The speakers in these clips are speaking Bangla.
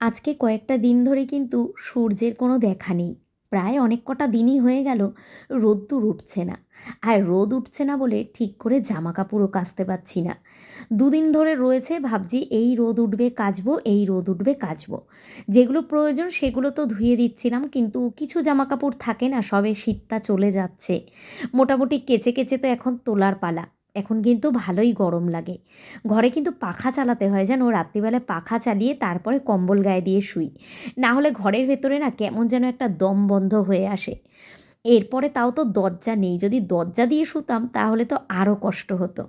আজকে কয়েকটা দিন ধরে কিন্তু সূর্যের কোনো দেখা নেই। প্রায় অনেক কটা দিনই হয়ে গেল, রোদ্দুর উঠছে না। আর রোদ উঠছে না বলে ঠিক করে জামা কাপড়ও কাচতে পারছি না। দুদিন ধরে রয়েছে, ভাবছি এই রোদ উঠবে কাচবো, এই রোদ উঠবে কাচবো। যেগুলো প্রয়োজন সেগুলো তো ধুয়ে দিচ্ছিলাম, কিন্তু কিছু জামা কাপড় থাকে না, সবে শীতটা চলে যাচ্ছে। মোটামুটি কেচে কেচে তো এখন তোলার পালা। এখন কিন্তু ভালোই গরম লাগে। ঘরে কিন্তু পাখা চালাতে হয় যেন, রাত্রিবেলায় পাখা চালিয়ে তারপরে কম্বল গায়ে দিয়ে শুই। না হলে ঘরের ভেতরে না কেমন যেন একটা দম বন্ধ হয়ে আসে। এরপরে তাও তো দরজা নেই। যদি দরজা দিয়ে শুতাম, তাহলে তো আরও কষ্ট হতো।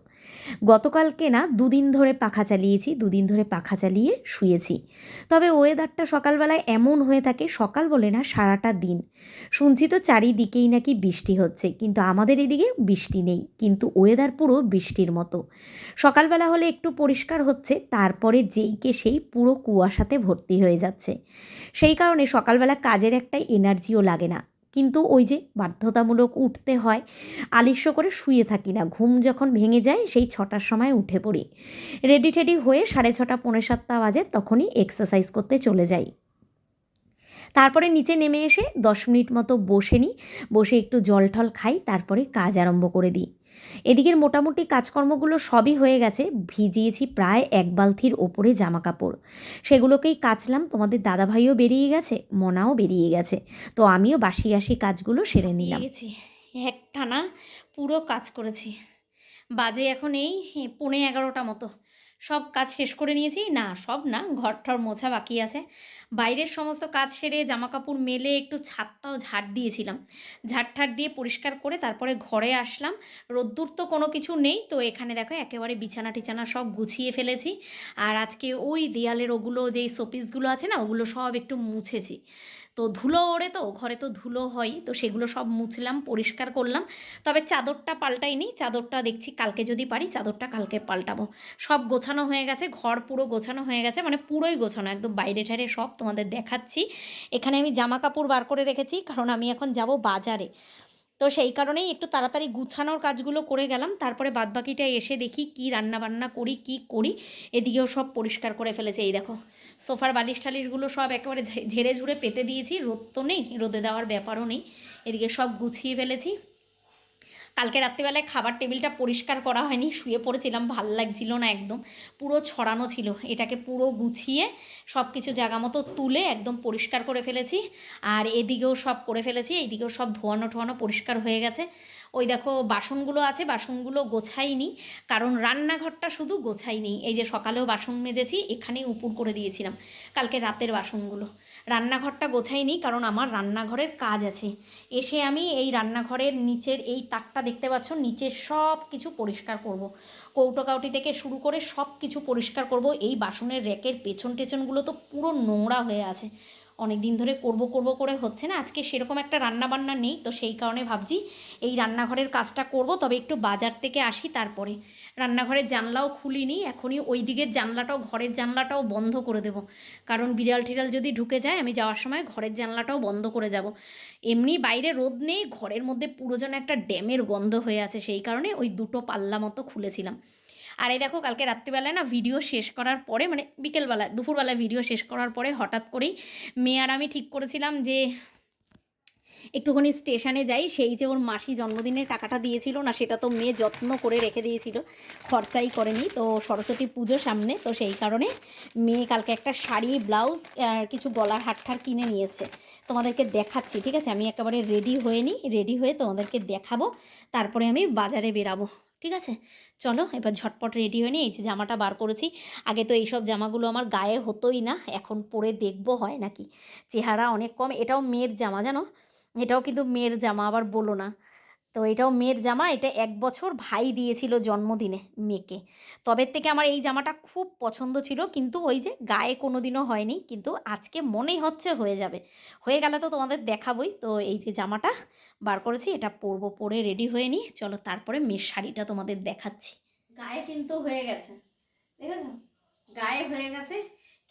গতকালকে না, দুদিন ধরে পাখা চালিয়েছি, দুদিন ধরে পাখা চালিয়ে শুয়েছি। তবে ওয়েদারটা সকালবেলায় এমন হয়ে থাকে, সকাল বলে না, সারাটা দিন। শুনছি তো চারিদিকেই নাকি বৃষ্টি হচ্ছে, কিন্তু আমাদের এদিকে বৃষ্টি নেই, কিন্তু ওয়েদার পুরো বৃষ্টির মতো। সকালবেলা হলে একটু পরিষ্কার হচ্ছে, তারপরে যেইকে সেই পুরো কুয়াশাতে ভর্তি হয়ে যাচ্ছে। সেই কারণে সকালবেলা কাজের একটা এনার্জিও লাগে না। কিন্তু ওই যে বাধ্যতামূলক উঠতে হয়, আলিস্য করে শুয়ে থাকি না। ঘুম যখন ভেঙে যায়, সেই ছটার সময় উঠে পড়ি। রেডি টেডি হয়ে সাড়ে ছটা, পৌনে সাতটা বাজে তখনই এক্সারসাইজ করতে চলে যাই। তারপরে নিচে নেমে এসে দশ মিনিট মতো বসে নিই। বসে একটু জল টল খাই, তারপরে কাজ আরম্ভ করে দিই। এদিকের মোটামুটি কাজকর্মগুলো সবই হয়ে গেছে। ভিজিয়েছি প্রায় এক বালতির ওপরে জামা কাপড় সেগুলোকেই কাচলাম, তোমাদের দাদাভাইও বেরিয়ে গেছে, মনাও বেরিয়ে গেছে। তো আমিও বাসি আসি কাজগুলো সেরে নিলাম। গেছি একটানা পুরো কাজ করেছি। বাজে এখন এই পৌনে এগারোটা মতো। সব কাজ শেষ করে নিয়েছি। না, সব না ঘর ঠর মোছা বাকি আছে। বাইরের সমস্ত কাজ সেরে জামা কাপড় মেলে একটু ছাদটাও ঝাড় দিয়েছিলাম। ঝাড় ঠাট দিয়ে পরিষ্কার করে তারপরে ঘরে আসলাম। রোদ্দুর তো কোনো কিছু নেই, তো এখানে দেখো একেবারে বিছানা টিছানা সব গুছিয়ে ফেলেছি। আর আজকে ওই দেয়ালের ওগুলো যেই শোপিসগুলো আছে না, ওগুলো সব একটু মুছেছি। তো ধুলো ওড়ে তো, ঘরে তো ধুলো হয় তো সেগুলো সব মুছলাম, পরিষ্কার করলাম। তবে চাদরটা পাল্টাই পাল্টাইনি, চাদরটা দেখছি কালকে যদি পারি, চাদরটা কালকে পাল্টাবো। সব গোছানো হয়ে গেছে, ঘর পুরো গোছানো হয়ে গেছে মানে পুরোই গোছানো, একদম বাইরে ঠারে সব তোমাদের দেখাচ্ছি। এখানে আমি জামা কাপড় বার করে রেখেছি, কারণ আমি এখন যাব বাজারে। তো সেই কারণেই একটু তাড়াতাড়ি গুছানোর কাজগুলো করে গেলাম, তারপরে বাদবাকিটা এসে দেখি কি রান্না বান্না করি, কি করি, এদিকেও সব পরিষ্কার করে ফেলেছে, এই দেখো। সোফার বালিশ টালিশগুলো সব একেবারে ঝেড়ে ঝুড়ে পেতে দিয়েছি। রোদ তো নেই, রোদে দেওয়ার ব্যাপারও নেই। এদিকে সব গুছিয়ে ফেলেছি। কালকে রাত্রিবেলায় খাবার টেবিলটা পরিষ্কার করা হয়নি, শুয়ে পড়েছিলাম, ভালো লাগছিল না একদম। পুরো ছড়ানো ছিল, এটাকে পুরো গুছিয়ে সব কিছু জায়গা মতো তুলে একদম পরিষ্কার করে ফেলেছি। আর এদিকেও সব করে ফেলেছি এইদিকেও সব ধোয়ানো ঠোয়ানো পরিষ্কার হয়ে গেছে। ওই দেখো বাসনগুলো আছে, বাসনগুলো গোছাইনি, কারণ রান্নাঘরটা শুধু গোছাইনি। এই যে সকালেও বাসন মেজেছি, এখানেই উপুর করে দিয়েছিলাম, কালকে রাতের বাসনগুলো। রান্নাঘরটা গোছাইনি, কারণ আমার রান্নাঘরের কাজ আছে। এসে আমি এই রান্নাঘরের নিচের এই তাকটা দেখতে পাচ্ছ, নিচের সব কিছু পরিষ্কার করব। কৌটো কাউটি থেকে শুরু করে সব কিছু পরিষ্কার করব। এই বাসনের র্যাকের পেছন টেছনগুলো তো পুরো নোংরা হয়ে আছে। অনেক দিন ধরে করব করব করে হচ্ছে না। আজকে সেরকম একটা রান্না বান্না নেই, তো সেই কারণে ভাবছি এই রান্নাঘরের কাজটা করব, তবে একটু বাজার থেকে আসি তারপরে। রান্নাঘরের জানলাও খুলিনি, এখনই ওই দিকের জানলাটাও, ঘরের জানলাটাও বন্ধ করে দেব। কারণ বিড়াল টিড়াল যদি ঢুকে যায়, আমি যাওয়ার সময় ঘরের জানলাটাও বন্ধ করে যাব। এমনি বাইরে রোদ নেই, ঘরের মধ্যে পুরো যেন একটা ড্যামের গন্ধ হয়ে আছে, সেই কারণে ওই দুটো পাল্লা মতো খুলেছিলাম। আর এই দেখো, কালকে রাত্রিবেলায় না ভিডিও শেষ করার পরে মানে বিকেলবেলায় দুপুরবেলায় ভিডিও শেষ করার পরে হঠাৎ করেই মেয়ে আর আমি ঠিক করেছিলাম যে একটুখানি স্টেশনে যাই। সেই যে ওর মাসি জন্মদিনের টাকাটা দিয়েছিল না, সেটা তো মেয়ে যত্ন করে রেখে দিয়েছিল, খরচাই করেনি। তো সরস্বতী পুজো সামনে, তো সেই কারণে মেয়ে কালকে একটা শাড়ি, ব্লাউজ আর কিছু গলার হাট ঠাট কিনে নিয়েছে তোমাদেরকে দেখাচ্ছি, ঠিক আছে? আমি একেবারে রেডি হয়ে নিই রেডি হয়ে তোমাদেরকে দেখাবো। তারপরে আমি বাজারে বেরাবো। ঠিক আছে? চলো, এবার ঝটপট রেডি হয়ে নিয়ে এই যে জামাটা বার করেছি। আগে তো এইসব জামাগুলো আমার গায়ে হতোই না, এখন পরে দেখব হয় নাকি? চেহারা অনেক কম, এটাও মেয়ের জামা জানো? এটাও কিন্তু মেয়ের জামা, আবার বলো না। তো এটাও মেয়ের জামা, এটা এক বছর ভাই দিয়েছিল জন্মদিনে মেয়েকে। তবে থেকে আমার এই জামাটা খুব পছন্দ ছিল, কিন্তু ওই যে গায়ে কোনো দিনও হয়নি, কিন্তু আজকে মনেই হচ্ছে হয়ে যাবে। হয়ে গেলে তো তোমাদের দেখাবই, তো এই যে জামাটা বার করেছি, এটা পরবো, পরে রেডি হয়ে নিই। চলো তারপরে মেয়ের শাড়িটা তোমাদের দেখাচ্ছি। গায়ে কিন্তু হয়ে গেছে, দেখেছ? গায়ে হয়ে গেছে,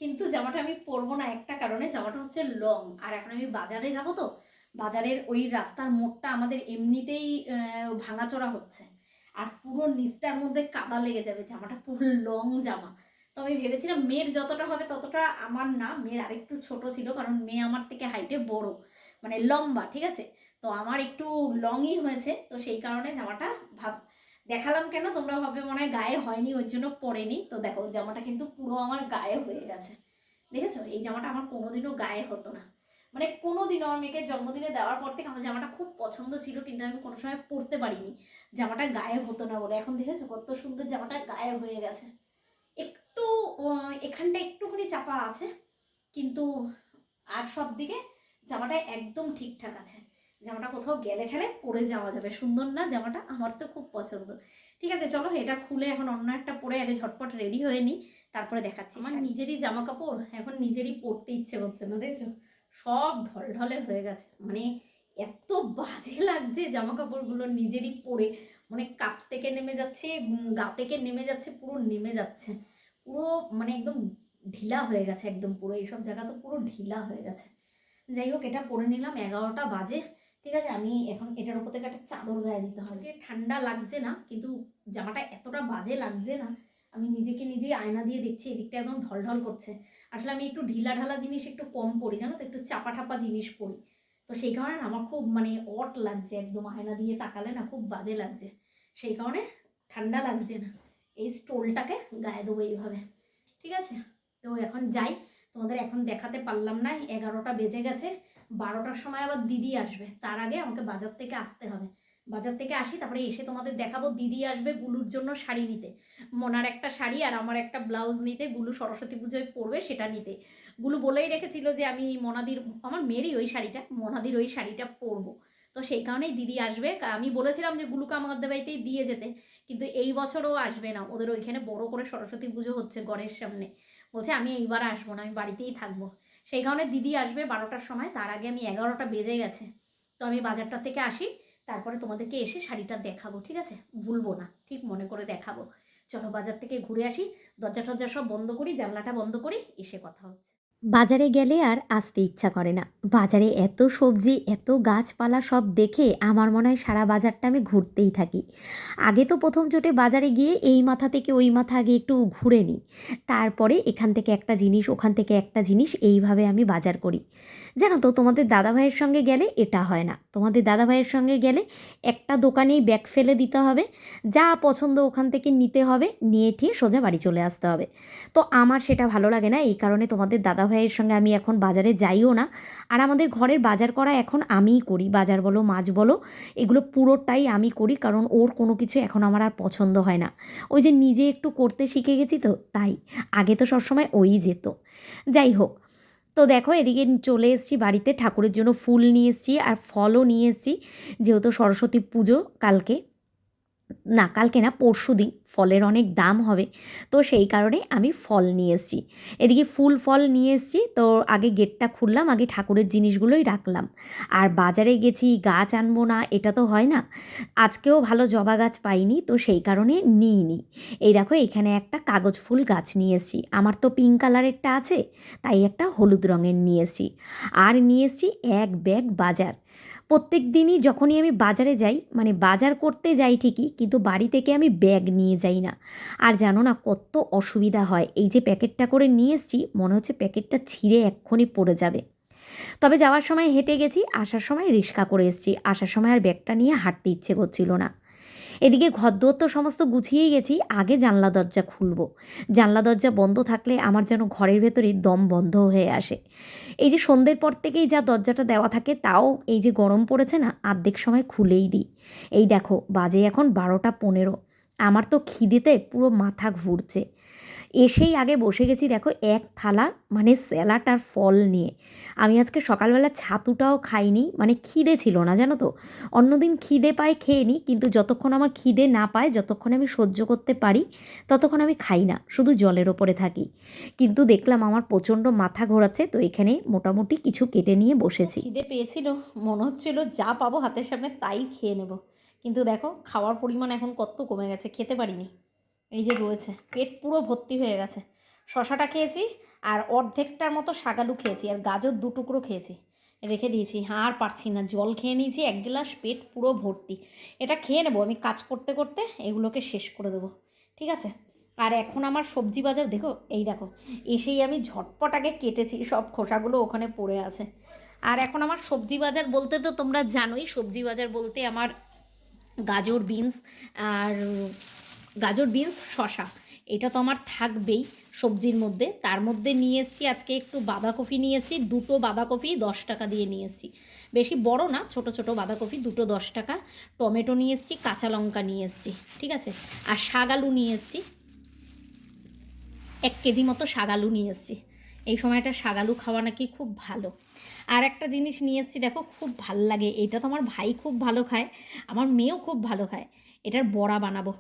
কিন্তু জামাটা আমি পরবো না একটা কারণে, জামাটা হচ্ছে লং আর এখন আমি বাজারে যাব তো বাজারের ওই রাস্তার মোড়টা আমাদের এমনিতেই ভাঙাচোরা হচ্ছে। আর পুরো নিচটার মধ্যে কাদা লেগে যাবে, জামাটা পুরো লং জামা। তো আমি ভেবেছিলাম মেয়ের যতটা হবে ততটা আমার না, মেয়ের আরেকটু ছোট ছিল কারণ মেয়ে আমার থেকে হাইটে বড় মানে লম্বা, ঠিক আছে? তো আমার একটু লংই হয়েছে, তো সেই কারণে জামাটা ভাব, দেখালাম কেন তোমরা ভাবে মনে হয় গায়ে হয়নি ওই জন্য পরেনি। তো দেখো, জামাটা কিন্তু পুরো আমার গায়ে হয়ে গেছে। দেখেছ? এই জামাটা আমার কোনোদিনও গায়ে হতো না। মানে কোনোদিনও আমার মেয়েকে জন্মদিনে দেওয়ার পর থেকে আমার জামাটা খুব পছন্দ ছিল কিন্তু আমি কোনো সময় পরতে পারিনি। জামাটা গায়ে হতো না বলে। এখন দেখেছ কত সুন্দর জামাটা গায়ে হয়ে গেছে। একটু এখানটা একটুখানি চাপা আছে কিন্তু আর সব দিকে জামাটা একদম ঠিকঠাক আছে। জামাটা কোথাও গেলে ঠেলে পরে যাওয়া যাবে। সুন্দর না জামাটা? আমার তো খুব পছন্দ। ঠিক আছে চলো এটা খুলে এখন অন্য একটা পরে আগে ঝটপট রেডি হয়ে নিই তারপরে দেখাচ্ছি। আমার নিজেরই জামা কাপড় এখন নিজেরই পরতে ইচ্ছে করছে না দেখছ? সব ঢলঢলে হয়ে গেছে। মানে এত বাজে লাগছে জামা কাপড়গুলো নিজেরই পরে। মানে কাপ থেকে নেমে যাচ্ছে গা থেকে নেমে যাচ্ছে, পুরো নেমে যাচ্ছে। পুরো মানে একদম ঢিলা হয়ে গেছে একদম পুরো। এইসব জায়গা তো পুরো ঢিলা হয়ে গেছে। যাই হোক, এটা পরে নিলাম, এগারোটা বাজে। ঠিক আছে, আমি এখন এটার উপর থেকে একটা চাদর গায়ে দিতে হবে। ঠান্ডা লাগছে না, কিন্তু জামাটা এতটা বাজে লাগছে না আমি নিজেকে নিজেই আয়না দিয়ে দেখছি, এদিকটা একদম ঢলঢল করছে। আসলে আমি একটু ঢিলা ঢালা জিনিস একটু কম পরি, জানো তো? একটু চাপা ঠাপা জিনিস পরি। তো সেই কারণে আমার খুব মানে অট লাগছে, একদম আয়না দিয়ে তাকালে না খুব বাজে লাগছে। সেই কারণে ঠান্ডা লাগছে না। এই স্টোলটাকে গায়ে দেবো এইভাবে। ঠিক আছে? তো এখন যাই। তোমাদের এখন দেখাতে পারলাম না এগারোটা বেজে গেছে। বারোটার সময় আবার দিদি আসবে। তার আগে আমাকে বাজার থেকে আসতে হবে। বাজার থেকে আসি, তারপরে এসে তোমাদের দেখাবো, দিদি আসবে গুলুর জন্য শাড়ি নিতে। মোনার একটা শাড়ি আর আমার একটা ব্লাউজ নিতে, গুলু সরস্বতী পুজোয় পরবে সেটা নিতে। গুলু বলেই রেখেছিল যে আমি মনাদির, আমার মেয়েরই ওই শাড়িটা, মনাদির ওই শাড়িটা পরবো। তো সেই কারণেই দিদি আসবে। আমি বলেছিলাম যে গুলুকে আমাদের বাড়িতেই দিয়ে যেতে, কিন্তু এই বছরও আসবে না। ওদের ওইখানে বড় করে সরস্বতী পুজো হচ্ছে ঘরের সামনে। বলছে আমি এইবার আসব না, আমি বাড়িতেই থাকব। সেই কারণে দিদি আসবে বারোটার সময়, তার আগে আমি এগারোটা বেজে গেছে। তো আমি বাজারটা থেকে আসি তারপরে তোমাদেরকে এসে শাড়িটা দেখাবো, ঠিক আছে? ভুলবো না, ঠিক মনে করে দেখাবো। চলো বাজার থেকে ঘুরে আসি দরজা টরজা সব বন্ধ করি, জানলাটা বন্ধ করি, এসে কথা হচ্ছে। বাজারে গেলে আর আসতে ইচ্ছা করে না। বাজারে এত সবজি, এত গাছপালা সব দেখে আমার মনে হয় সারা বাজারটা আমি ঘুরতেই থাকি। আগে তো প্রথম চোটে বাজারে গিয়ে এই মাথা থেকে ওই মাথা আগে একটু ঘুরে নিই। তারপরে এখান থেকে একটা জিনিস, ওখান থেকে একটা জিনিস এইভাবে আমি বাজার করি। জানো তো, তোমাদের দাদাভাইয়ের সঙ্গে গেলে এটা হয় না। তোমাদের দাদাভাইয়ের সঙ্গে গেলে একটা দোকানেই ব্যাগ ফেলে দিতে হবে। যা পছন্দ ওখান থেকে নিতে হবে, নিয়ে ঠিয়ে সোজা বাড়ি চলে আসতে হবে। তো আমার সেটা ভালো লাগে না, এই কারণে তোমাদের দাদাভাইয়ের সঙ্গে আমি এখন বাজারে যাইও না। আর আমাদের ঘরের বাজার করা এখন আমিই করি। বাজার বলো, মাছ বলো, এগুলো পুরোটাই আমি করি, কারণ ওর কোনো কিছু এখন আমার আর পছন্দ হয় না। ওই যে নিজে একটু করতে শিখে গেছি তো, তাই। আগে তো সবসময় ওই যেত। যাই হোক, তো দেখো এদিকে চলে এসেছি বাড়িতে। ঠাকুরের জন্য ফুল নিয়ে এসেছি আর ফলও নিয়ে এসেছি। যেহেতু সরস্বতী পুজো কালকে না, কালকে না, পরশু দিন ফলের অনেক দাম হবে। তো সেই কারণে আমি ফল নিয়ে এসেছি। এদিকে ফুল ফল নিয়ে এসেছি, তো আগে গেটটা খুললাম, আগে ঠাকুরের জিনিসগুলোই রাখলাম। আর বাজারে গেছি, গাছ আনব না, এটা তো হয় না। আজকেও ভালো জবা গাছ পাইনি, তো সেই কারণে নিইনি। এই দেখো, এখানে একটা কাগজ ফুল গাছ নিয়ে আমার তো পিঙ্ক কালারেরটা আছে, তাই একটা হলুদ রঙের নিয়ে আর নিয়ে এক ব্যাগ বাজার। প্রত্যেক দিনই যখনই আমি বাজারে যাই মানে বাজার করতে যাই ঠিকই, কিন্তু বাড়ি থেকে আমি ব্যাগ নিয়ে যাই না। আর জানো না কত অসুবিধা হয়, এই যে প্যাকেটটা করে নিয়ে এসছি, মনে হচ্ছে প্যাকেটটা ছিঁড়ে এক্ষুনি পড়ে যাবে। তবে যাওয়ার সময় হেঁটে গেছি, আসার সময় রিক্সা করে এসেছি, আসার সময় আর ব্যাগটা নিয়ে হাঁটতে ইচ্ছে করছিল না। এদিকে ঘরদোর তো সমস্ত গুছিয়েই গেছি, আগে জানলা দরজা খুলবো। জানলা দরজা বন্ধ থাকলে আমার যেন ঘরের ভেতরে দম বন্ধ হয়ে আসে। এই যে সন্ধ্যের পর থেকেই যা দরজাটা দেওয়া থাকে, তাও এই যে গরম পড়েছে না, আর্ধেক সময় খুলেই দিই। এই দেখো, বাজে এখন বারোটা পনেরো। আমার তো খিদেতে পুরো মাথা ঘুরছে। এসেই আগে বসে গেছি, দেখো, এক থালা মানে স্যালাড আর ফল নিয়ে। আমি আজকে সকালবেলা ছাতুটাও খাইনি মানে খিদে ছিল না, জানো তো? অন্যদিন খিদে পায়, খেয়ে নিই কিন্তু যতক্ষণ আমার খিদে না পায়, যতক্ষণ আমি সহ্য করতে পারি, ততক্ষণ আমি খাই না, শুধু জলের ওপরে থাকি। কিন্তু দেখলাম আমার প্রচণ্ড মাথা ঘোরাচ্ছে, তো এখানে মোটামুটি কিছু কেটে নিয়ে বসেছি। খিদে পেয়েছিল, মনে হচ্ছিল যা পাবো হাতের সামনে তাই খেয়ে নেব। কিন্তু দেখো, খাওয়ার পরিমাণ এখন কত কমে গেছে, খেতে পারিনি। এই যে রয়েছে, পেট পুরো ভর্তি হয়ে গেছে। শশাটা খেয়েছি আর অর্ধেকটার মতো শাকালু খেয়েছি আর গাজর দু টুকরো খেয়েছি। রেখে দিয়েছি, আর পারছি না, জল খেয়ে নিয়েছি, এক গ্লাস পেট পুরো ভর্তি। এটা খেয়ে নেব, আমি কাজ করতে করতে এগুলোকে শেষ করে দেবো, ঠিক আছে? আর এখন আমার সবজি বাজার, দেখো, এই দেখো, এসেই আমি ঝটপট আগে কেটেছি, সব খোসাগুলো ওখানে পড়ে আছে। আর এখন আমার সবজি বাজার বলতে তো তোমরা জানোই, সবজি বাজার বলতে আমার গাজর, বিনস আর গাজর, বিনস শশা এটা তো আমার থাকবেই সবজির মধ্যে। তার মধ্যে নিয়ে এসেছি, আজকে একটু বাঁধাকপি নিয়ে এসেছি, দুটো বাঁধাকপি দশ টাকা দিয়ে নিয়ে এসেছি। বেশি বড় না, ছোট ছোট বাঁধাকপি, দুটো দশ টাকা। টমেটো নিয়ে এসেছি, কাঁচা লঙ্কা নিয়ে এসেছি, ঠিক আছে? আর শাক আলু নিয়ে এসেছি, এক কেজি মতো শাক আলু নিয়ে এসেছি। এই সময়টা শাক আলু খাওয়া নাকি খুব ভালো। আর একটা জিনিস নিয়ে এসেছি, দেখো, খুব ভালো লাগে। এটা তো আমার ভাই খুব ভালো খায়, আমার মেয়েও খুব ভালো খায়। এটার বড়া বানাবো।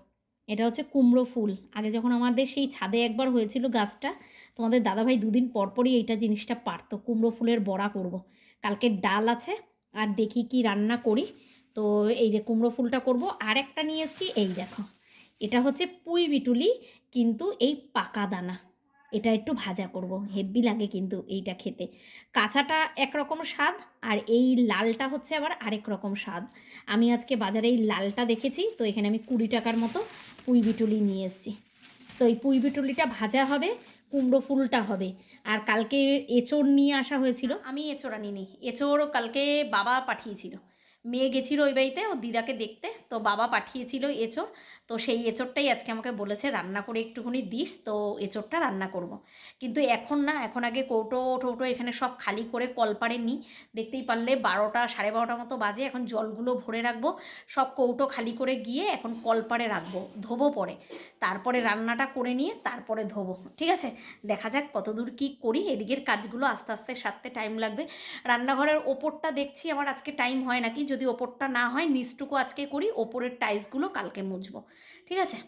এটা হচ্ছে কুমড়ো ফুল। আগে যখন আমাদের সেই ছাদে একবার হয়েছিল গাছটা, তোমাদের দাদাভাই দুদিন পরপরই এইটা জিনিসটা পারতো, কুমড়ো ফুলের বড়া করব। কালকে ডাল আছে, আর দেখি কি রান্না করি। তো এই যে কুমড়ো ফুলটা করব আর একটা নিয়ে এসেছি, এই দেখো। এটা হচ্ছে পুঁই বিটুলি, কিন্তু এই পাকা দানা। এটা একটু ভাজা করব হেভি লাগে কিন্তু এইটা খেতে। কাঁচাটা একরকম স্বাদ আর এই লালটা হচ্ছে আবার আরেক রকম স্বাদ। আমি আজকে বাজারে এই লালটা দেখেছি, তো এখানে আমি কুড়ি টাকার মতো পুঁই বিটুলি নিয়ে এসেছি। তো এই পুঁই বিটুলিটা ভাজা হবে, কুমড়ো ফুলটা হবে। আর কালকে এঁচোড় নিয়ে আসা হয়েছিল, আমি এঁচোড় আনিনি। এঁচোড় কালকে বাবা পাঠিয়েছিল। মেয়ে গেছিল ওই বাড়িতে ও দিদাকে দেখতে, তো বাবা পাঠিয়েছিল এঁচোড়। তো সেই এঁচোড়টাই আজকে আমাকে বলেছে, রান্না করে একটুখানি দিস, তো এঁচোড়টা রান্না করব। কিন্তু এখন না, এখন আগে কৌটো টৌটো এখানে সব খালি করে কলপারে নিই। দেখতেই পারলে বারোটা, সাড়ে বারোটার মতো বাজে, এখন জলগুলো ভরে রাখব। সব কৌটো খালি করে গিয়ে এখন কলপারে রাখব, ধোবো পরে। তারপরে রান্নাটা করে নিয়ে তারপরে ধোবো, ঠিক আছে? দেখা যাক কতদূর কী করি, এদিকের কাজগুলো আস্তে আস্তে সারতে টাইম লাগবে। রান্নাঘরের ওপরটা দেখছি, আমার আজকে টাইম হয় নাকি যদি ওপরটা না হয় নিচটুকু আজকে করি ওপরের টাইলসগুলো কালকে মুছবো। ঠিক আছে?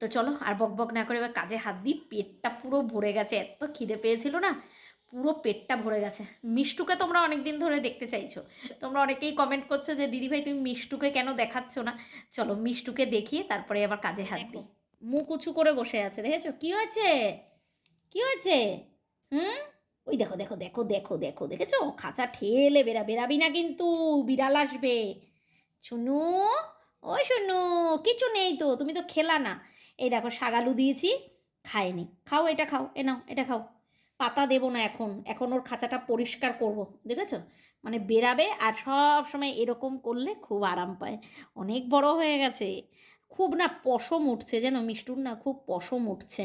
তো চলো আর বক বক না করে এবার কাজে হাত দিই। পেটটা পুরো ভরে গেছে। এত খিদে পেয়েছিল না? পুরো পেটটা ভরে গেছে। মিষ্টুকে তোমরা অনেক দিন ধরে দেখতে চাইছো। তোমরা অনেকেই কমেন্ট করছ যে দিদিভাই তুমি মিষ্টুকে কেন দেখাচ্ছ না? চলো মিষ্টুকে দেখিয়ে তারপরে আবার কাজে হাত দিই। মুখ উঁচু করে বসে আছে। দেখেছ? কি হয়েছে? কি হয়েছে? হুম? ওই দেখো দেখো দেখো দেখো দেখো, দেখেছ? খাঁচা ঠেলে বেরা বেরাবি না কিন্তু, বিড়াল আসবে। শুনু ও শুনু কিছু নেই তো, তুমি তো খেলা না। এই দেখো, শাগালু দিয়েছি, খায়নি। খাও, এটা খাও, এ নাও, এটা খাও। পাতা দেবো না এখন এখন ওর খাঁচাটা পরিষ্কার করব, দেখেছ? মানে বেরাবে আর সব সময় এরকম করলে খুব আরাম পায়। অনেক বড় হয়ে গেছে। খুব না পশম উঠছে যেন মিষ্টুর না, খুব পশম উঠছে।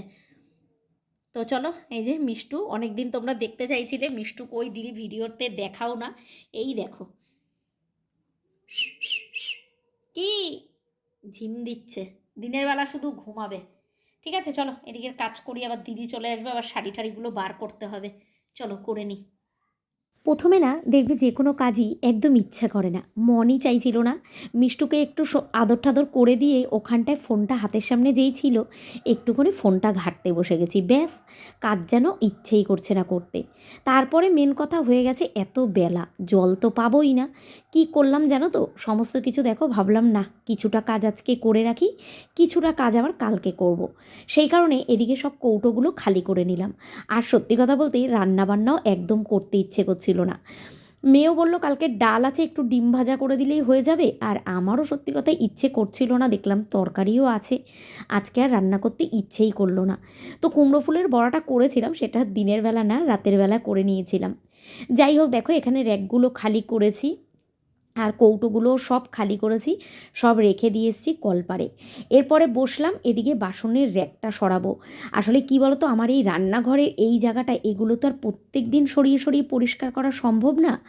তো চলো, এই যে মিষ্টু অনেক দিন তোমরা দেখতে চাইছিলে, মিষ্টু কই দিদি ভিডিওতে দেখাও না। এই দেখো। কি? ঝিম দিচ্ছে। দিনের বেলা শুধু ঘুমাবে। ঠিক আছে, চলো, এদিকে কাজ করি, আবার দিদি চলে আসবে, আবার শাড়ি ঠাড়িগুলো বার করতে হবে। চলো, করে নিই প্রথমে না দেখবে যে কোনো কাজই একদম ইচ্ছা করে না। মনই চাইছিল না। মিষ্টুকে একটু আদর টাদর করে দিয়ে ওখানটায় ফোনটা হাতের সামনে যেই ছিল, একটুখানি ফোনটা ঘাঁটতে বসে গেছি। ব্যাস, কাজ যেন ইচ্ছেই করছে না করতে। তারপরে মেন কথা হয়ে গেছে এত বেলা। জল তো পাবোই না। কি করলাম জানো তো? সমস্ত কিছু দেখো, ভাবলাম না, কিছুটা কাজ আজকে করে রাখি, কিছুটা কাজ আবার কালকে করব। সেই কারণে এদিকে সব কৌটোগুলো খালি করে নিলাম। আর সত্যি কথা বলতে রান্নাবান্নাও একদম করতে ইচ্ছে করছিল না। মেয়েও বলল, কালকে ডাল আছে, একটু ডিম ভাজা করে দিলেই হয়ে যাবে। আর আমারও সত্যি কথা ইচ্ছে করছিল না, দেখলাম তরকারিও আছে। আজকে আর রান্না করতে ইচ্ছেই করল না। তো কুমড়ো ফুলের বড়াটা করেছিলাম, সেটা দিনের বেলা না, রাতের বেলা করে নিয়েছিলাম। যাই হোক, দেখো, এখানে র্যাকগুলো খালি করেছি। আর কৌটোগুলো সব খালি করেছি, সব রেখে দিয়ে এসেছি কলপারে। এরপরে বসলাম, এদিকে বাসনের র্যাকটা সরাবো। আসলে কি বলতো, আমার এই রান্নাঘরের এই জায়গাটা, এগুলো তো আর প্রত্যেক দিন সরিয়ে সরিয়ে পরিষ্কার করা সম্ভব না।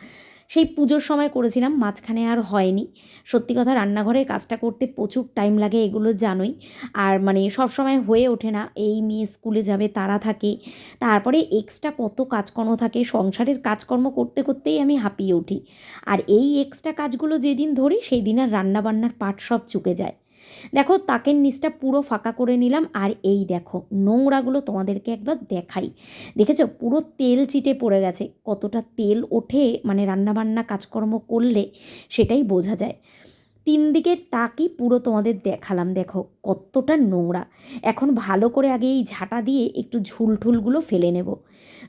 সেই পুজোর সময় করেছিলাম, মাঝখানে আর হয়নি। সত্যি কথা, রান্নাঘরের কাজটা করতে প্রচুর টাইম লাগে, এগুলো জানোই। আর মানে সব সময় হয়ে ওঠে না, এই মেয়ে স্কুলে যাবে, তারা থাকে। তারপরে এক্সট্রা কত কাজকর্ম থাকে, সংসারের কাজকর্ম করতে করতেই আমি হাঁপিয়ে উঠি। আর এই এক্সট্রা কাজগুলো যেদিন ধরি, সেই দিন আর রান্নাবান্নার পাট সব চুকে যায়। দেখো, তাকের নিচটা পুরো ফাঁকা করে নিলাম, আর এই দেখো, নোংরাগুলো তোমাদেরকে একবার দেখাই। দেখেছ? পুরো তেল চিটে পড়ে গেছে। কতটা তেল ওঠে মানে রান্নাবান্না কাজকর্ম করলে সেটাই বোঝা যায়। তিন দিকের তাকই পুরো তোমাদের দেখালাম, দেখো, কতটা নোংরা। এখন ভালো করে আগে এই ঝাঁটা দিয়ে একটু ঝুল ঠুলগুলো ফেলে নেব।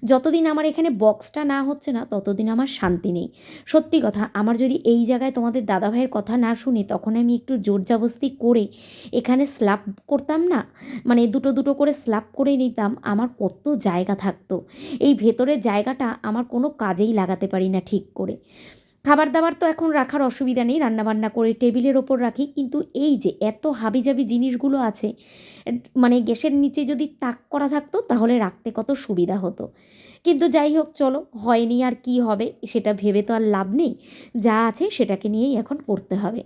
যতদিন আমার এখানে বক্সটা না হচ্ছে না, ততদিন আমার শান্তি নেই। সত্যি কথা, আমার যদি এই জায়গায় তোমাদের দাদাভাইয়ের কথা না শুনি, তখন আমি একটু জোর জাবস্তি করে এখানে স্ল্যাব করতাম না? মানে দুটো দুটো করে স্ল্যাব করে নিতাম, আমার কত জায়গা থাকতো। এই ভেতরের জায়গাটা আমার কোনো কাজেই লাগাতে পারি না ঠিক করে। খাবার দাবার তো এখন রাখার অসুবিধা নেই, রান্নাবান্না করে টেবিলের ওপর রাখি, কিন্তু এই যে এত হাবিজাবি জিনিসগুলো আছে মানে গ্যাসের নিচে যদি তাক করা থাকতো, তাহলে রাখতে কত সুবিধা হতো। কিন্তু যাই হোক, চলো, হয়নি আর কি হবে, সেটা ভেবে তো আর লাভ নেই, যা আছে সেটাকে নিয়েই এখন করতে হবে।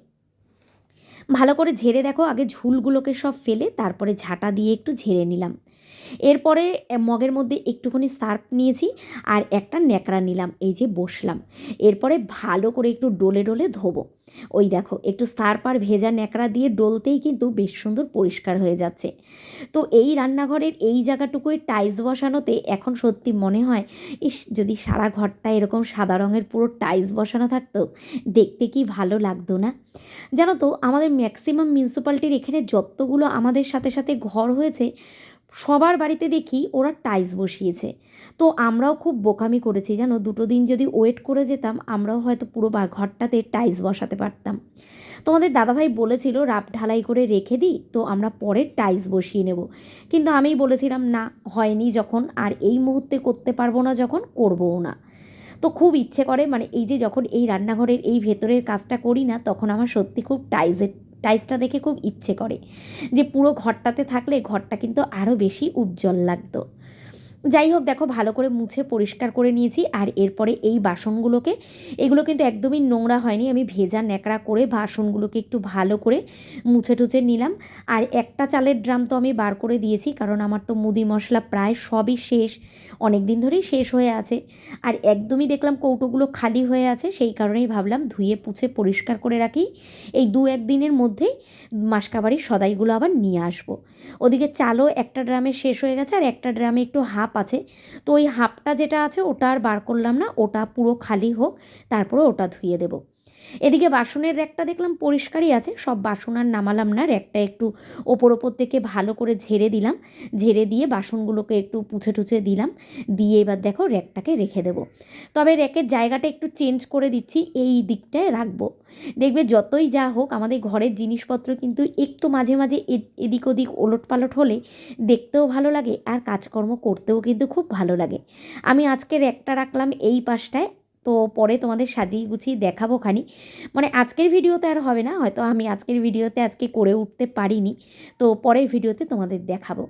ভালো করে ঝেড়ে দেখো, আগে ঝুলগুলোকে সব ফেলে, তারপরে ঝাঁটা দিয়ে একটু ঝেড়ে নিলাম। এরপরে মগের মধ্যে একটুখানি সার্ফ নিয়েছি আর একটা ন্যাকড়া নিলাম, এই যে বসলাম। এরপরে ভালো করে একটু ডোলে ডোলে ধোবো। ওই দেখো, একটু সার্ফ আর ভেজা ন্যাকড়া দিয়ে ডলতেই কিন্তু বেশ সুন্দর পরিষ্কার হয়ে যাচ্ছে। তো এই রান্নাঘরের এই জায়গাটুকুই টাইলস বসানোতে এখন সত্যি মনে হয়, ইস, যদি সারা ঘরটা এরকম সাদা রঙের পুরো টাইলস বসানো থাকতো, দেখতে কি ভালো লাগতো না? জানো তো, আমাদের ম্যাক্সিমাম মিউনিসিপ্যালিটির এখানে যতগুলো আমাদের সাথে সাথে ঘর হয়েছে সবার বাড়িতে দেখি ওরা টাইলস বসিয়েছে। তো আমরাও খুব বোকামি করেছি, জানো? দুটো দিন যদি ওয়েট করে যেতাম, আমরাও হয়তো পুরো ঘরটাতে টাইলস বসাতে পারতাম। তোমাদের দাদাভাই বলেছিল রাপ ঢালাই করে রেখে দিই, তো আমরা পরে টাইলস বসিয়ে নেব। কিন্তু আমি বলেছিলাম, না, হয়নি যখন, আর এই মুহূর্তে করতে পারব না যখন, করবও না। তো খুব ইচ্ছে করে মানে এই যে যখন এই রান্নাঘরের এই ভেতরের কাজটা করি না, তখন আমার সত্যি খুব টাইলসের টাইলসটা দেখে খুব ইচ্ছে করে যে পুরো ঘরটাতে থাকলে ঘরটা কিন্তু আরও বেশি উজ্জ্বল লাগতো। যাই হোক, দেখো ভালো করে মুছে পরিষ্কার করে নিয়েছি আর এরপরে এই বাসনগুলোকে, এগুলো কিন্তু একদমই নোংরা হয়নি, আমি ভেজা ন্যাকড়া করে বাসনগুলোকে একটু ভালো করে মুছে টুছে নিলাম। আর একটা চালের ড্রাম তো আমি বার করে দিয়েছি, কারণ আমার তো মুদি মশলা প্রায় সবই শেষ। অনেক দিন ধরেই শেষ হয়ে আছে। আর একদমই দেখলাম কৌটোগুলো খালি হয়ে আছে, সেই কারণেই ভাবলাম ধুয়ে পুছে পরিষ্কার করে রাখি। এই দু এক দিনের মধ্যেই মাসকাবাড়ির সদাইগুলো আবার নিয়ে আসব। ওদিকে চালও একটা ড্রামে শেষ হয়ে গেছে আর একটা ড্রামে একটু হাফ আছে। তো ওই হাফটা যেটা আছে ওটা আর বার করলাম না, ওটা পুরো খালি হোক, তারপরে ওটা ধুয়ে দেবো। এদিকে বাসনের র্যাকটা দেখলাম পরিষ্কারই আছে, সব বাসন আর নামালাম না, র্যাকটা একটু ওপর ওপর থেকে ভালো করে ঝেড়ে দিলাম, ঝেড়ে দিয়ে বাসনগুলোকে একটু পুছে টুছে দিলাম, দিয়ে এবার দেখো র্যাকটাকে রেখে দেবো। তবে র্যাকের জায়গাটা একটু চেঞ্জ করে দিচ্ছি, এই দিকটায় রাখব। দেখবে যতই যা হোক, আমাদের ঘরের জিনিসপত্র কিন্তু একটু মাঝে মাঝে এদিক ওদিক ওলট পালট হলে দেখতেও ভালো লাগে আর কাজকর্ম করতেও কিন্তু খুব ভালো লাগে। আমি আজকের একটা রাখলাম এই পাশটায় তো পরে তোমাদের সাজিয়ে গুছিয়ে দেখাবো খানি। মানে আজকের ভিডিওতে আর হবে না, হয়তো আমি আজকের ভিডিওতে আজকে করে উঠতে পারিনি, তো পরের ভিডিওতে তোমাদের দেখাবো।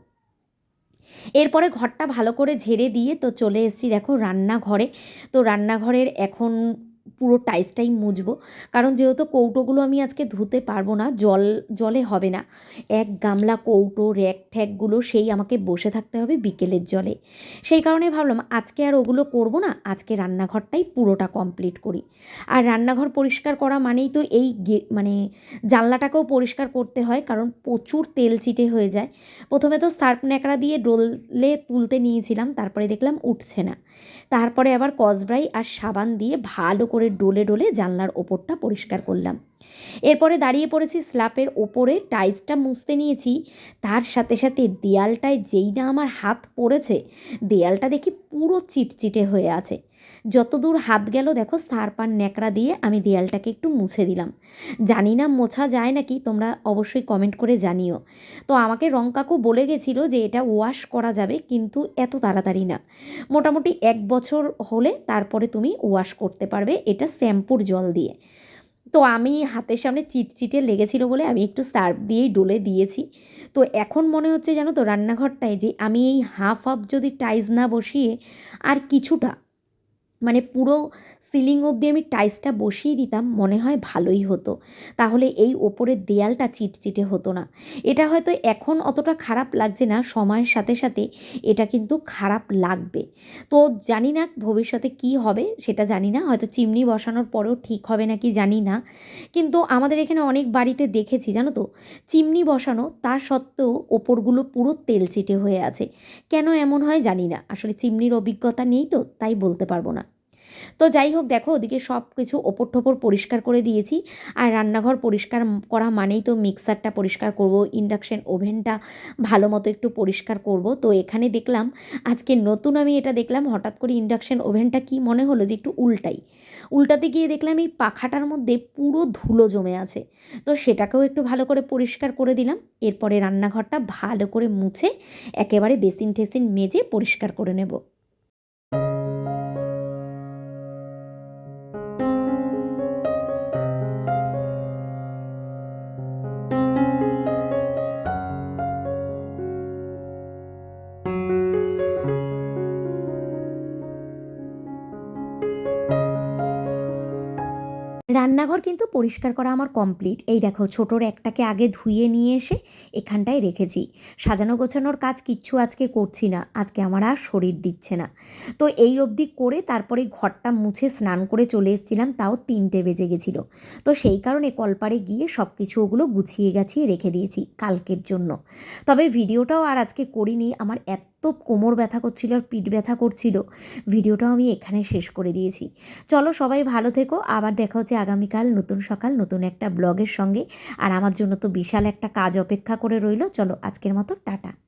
এরপরে ঘরটা ভালো করে ঝেড়ে দিয়ে তো চলে এসেছি দেখো রান্নাঘরে। তো রান্নাঘরের এখন পুরো টাইলসটাই মুজবো কারণ যেহেতু কৌটোগুলো আমি আজকে ধুতে পারব না, জল, জলে হবে না। এক গামলা কৌটো, র্যাক ঠ্যাকগুলো সেই আমাকে বসে থাকতে হবে বিকেলের জলে। সেই কারণে ভাবলাম আজকে আর ওগুলো করব না, আজকে রান্নাঘরটাই পুরোটা কমপ্লিট করি। আর রান্নাঘর পরিষ্কার করা মানেই তো এই মানে জানলাটাকেও পরিষ্কার করতে হয়, কারণ প্রচুর তেল চিটে হয়ে যায়। প্রথমে তো সার্ফ ন্যাকড়া দিয়ে ডোলে তুলতে নিয়েছিলাম, তারপরে দেখলাম উঠছে না। তারপরে আবার কসব্রাই আর সাবান দিয়ে ভালো করে ডোলে ডোলে জানলার ওপরটা পরিষ্কার করলাম। এরপরে দাঁড়িয়ে পড়েছি স্ল্যাপের ওপরে, টাইলসটা মুছতে নিয়েছি। তার সাথে সাথে দেয়ালটায় যেই না আমার হাত পড়েছে, দেয়ালটা দেখি পুরো চিটচিটে হয়ে আছে। যত দূর হাত গেল, দেখো সার্প আর ন্যাকড়া দিয়ে আমি দেয়ালটাকে একটু মুছে দিলাম। জানি না মোছা যায় নাকি, তোমরা অবশ্যই কমেন্ট করে জানিও। তো আমাকে রং কাকু বলে গেছিল যে এটা ওয়াশ করা যাবে, কিন্তু এত তাড়াতাড়ি না। মোটামুটি এক বছর হলে তারপরে তুমি ওয়াশ করতে পারবে এটা শ্যাম্পুর জল দিয়ে। তো আমি হাতের সামনে চিটচিটে লেগেছিল বলে আমি একটু সার্ফ দিয়েই ডলে দিয়েছি। তো এখন মনে হচ্ছে জানো তো রান্নাঘরটায় যে আমি এই হাফ হাফ যদি টাইলস না বসিয়ে আর কিছুটা মানে পুরো সিলিং অবধি আমি টাইলসটা বসিয়ে দিতাম, মনে হয় ভালোই হতো। তাহলে এই ওপরের দেয়ালটা চিটচিটে হতো না। এটা হয়তো এখন অতটা খারাপ লাগছে না, সময়ের সাথে সাথে এটা কিন্তু খারাপ লাগবে। তো জানি না ভবিষ্যতে কি হবে, সেটা জানি না। হয়তো চিমনি বসানোর পরেও ঠিক হবে নাকি জানি না। কিন্তু আমাদের এখানে অনেক বাড়িতে দেখেছি, জানো তো? চিমনি বসানো তা সত্ত্বেও ওপরগুলো পুরো তেলচিটে হয়ে আছে। কেন এমন হয় জানি না। আসলে চিমনির অভিজ্ঞতা নেই তো, তাই বলতে পারব না। তো যাই হোক, দেখো ওদিকে সব কিছু ওপর ঠোপর পরিষ্কার করে দিয়েছি। আর রান্নাঘর পরিষ্কার করা মানেই তো মিক্সারটা পরিষ্কার করব ইন্ডাকশান ওভেনটা ভালো মতো একটু পরিষ্কার করব। তো এখানে দেখলাম, আজকে নতুন আমি এটা দেখলাম, হঠাৎ করে ইন্ডাকশান ওভেনটা কি মনে হলো যে একটু উল্টাই। উল্টাতে গিয়ে দেখলাম এই পাখাটার মধ্যে পুরো ধুলো জমে আছে। তো সেটাকেও একটু ভালো করে পরিষ্কার করে দিলাম। এরপরে রান্নাঘরটা ভালো করে মুছে একেবারে বেসিন টেসিন মেজে পরিষ্কার করে নেব। রান্নাঘর কিন্তু পরিষ্কার করা আমার কমপ্লিট এই দেখো, ছোটোর একটাকে আগে ধুয়ে নিয়ে এসে এখানটায় রেখেছি। সাজানো গোছানোর কাজ কিচ্ছু আজকে করছি না। আজকে আমার আর শরীর দিচ্ছে না। তো এই অবধি করে তারপরে ঘরটা মুছে স্নান করে চলে এসেছিলাম, তাও তিনটে বেজে গেছিল। তো সেই কারণে কলপারে গিয়ে সব কিছু ওগুলো গুছিয়ে গাছিয়ে রেখে দিয়েছি কালকের জন্য। তবে ভিডিওটাও আর আজকে করিনি, আমার এত কোমর ব্যথা করছিল আর পিঠ ব্যথা করছিল। ভিডিওটাও আমি এখানে শেষ করে দিয়েছি। চলো সবাই ভালো থেকো। আবার দেখা হচ্ছে আগামীকাল নতুন সকাল, নতুন একটা ব্লগের সঙ্গে। আর আমার জন্য তো বিশাল একটা কাজ অপেক্ষা করে রইল। চলো আজকের মতো, টাটা।